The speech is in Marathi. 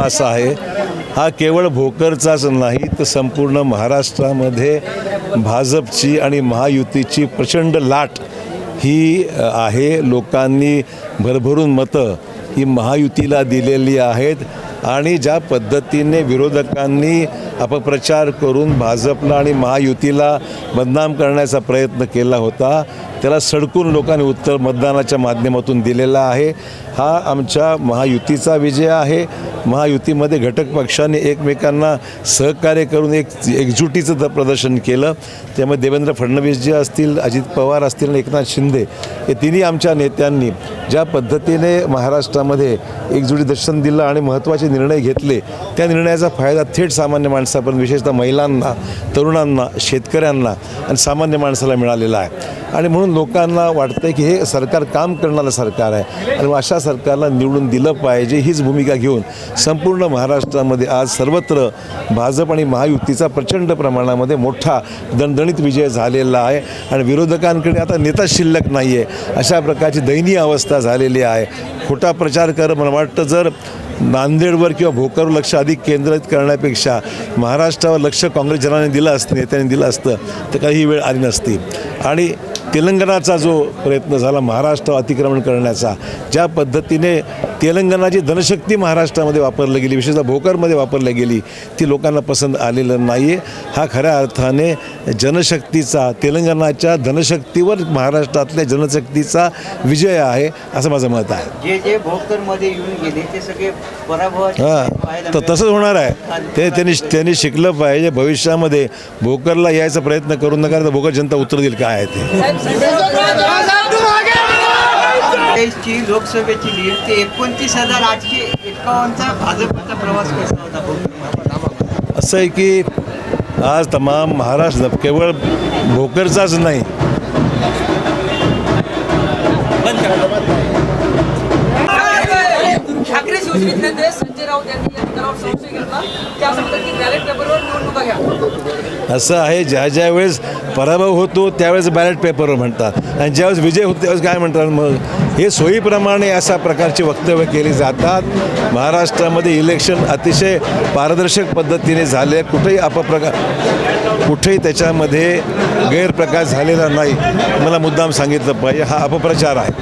असा आहे. हा केवळ भोकरचाच नाही तर संपूर्ण महाराष्ट्रामध्ये भाजपची आणि महायुतीची प्रचंड लाट ही आहे. लोकांनी भरभरून मतं ही महायुतीला दिलेली आहेत आणि ज्या पद्धतीने विरोधकांनी अपप्रचार करून भाजपला आणि महायुतीला बदनाम करण्याचा प्रयत्न केला होता त्याला सडकून लोकांनी उत्तर मतदानाच्या माध्यमातून दिलेला आहे. हा आमच्या महायुतीचा विजय आहे. महायुतीमध्ये घटक पक्षाने एकमेकांना सहकार्य करून एक एकजुटीचं प्रदर्शन केलं. त्यामुळे देवेंद्र फडणवीस जे असतील अजित पवार असतील आणि एकनाथ शिंदे हे तिन्ही आमच्या नेत्यांनी ज्या पद्धतीने महाराष्ट्रामध्ये एकजुटी दर्शन दिलं आणि महत्त्वाचे निर्णय घेतले त्या निर्णयाचा फायदा थेट सामान्य माणसापर्यंत विशेषतः महिलांना तरुणांना शेतकऱ्यांना आणि सामान्य माणसाला मिळालेला आहे. आणि म्हणून लोकांना वाटतं की हे सरकार काम करणारं सरकार आहे आणि मग अशा सरकारला निवडून दिलं पाहिजे हीच भूमिका घेऊन संपूर्ण महाराष्ट्रामध्ये आज सर्वत्र भाजप आणि महायुतीचा प्रचंड प्रमाणामध्ये मोठा दणदणीत विजय झालेला आहे. आणि विरोधकांकडे आता नेता शिल्लक नाही आहे अशा प्रकारची दयनीय अवस्था झालेली आहे. खोटा प्रचार कर मला वाटतं जर नांदेडवर किंवा भोकरवर लक्ष अधिक केंद्रित करण्यापेक्षा महाराष्ट्रावर लक्ष काँग्रेस जनाने दिलं असतं नेत्याने दिलं असतं तर काही वेळ आली नसती. आणि तेलंगणाचा जो प्रयत्न झाला महाराष्ट्र अतिक्रमण करण्याचा ज्या पद्धतीने तेलंगणाची धनशक्ती महाराष्ट्रामध्ये वापरली गेली विशेषतः भोकरमध्ये वापरली गेली ती लोकांना पसंत आलेलं नाही आहे हा खऱ्या अर्थाने जनशक्तीचा तेलंगणाच्या धनशक्तीवर महाराष्ट्रातल्या जनशक्तीचा विजय आहे असं माझं मत आहे. जे जे भोकरमध्ये येऊन गेले ते सगळे हां तर तसंच होणार आहे. ते त्यांनी त्यांनी शिकलं पाहिजे भविष्यामध्ये भोकरला यायचा प्रयत्न करू नका तर भोकर जनता उत्तर देईल काय आहे ते. ची लोकसभेची लीड ते एकोणतीस हजार आठशे एकावन्नचा भाजपचा प्रवास कसा होता? असं आहे की आज तमाम महाराष्ट्र केवळ भोकरचाच नाही. ठाकरे संजय राऊत यांनी असं असं आहे ज्या ज्या वेळेस पराभव होतो त्यावेळेस बॅलेट पेपरवर म्हणतात. आणि ज्यावेळेस विजय होतो त्यावेळेस काय म्हणतात? मग हे सोयीप्रमाणे अशा प्रकारची वक्तव्य केली जातात. महाराष्ट्रामध्ये इलेक्शन अतिशय पारदर्शक पद्धतीने झाले. कुठेही अपप्रकार कुठेही त्याच्यामध्ये गैरप्रकार झालेला नाही. मला मुद्दाम सांगितलं पाहिजे हा अपप्रचार आहे.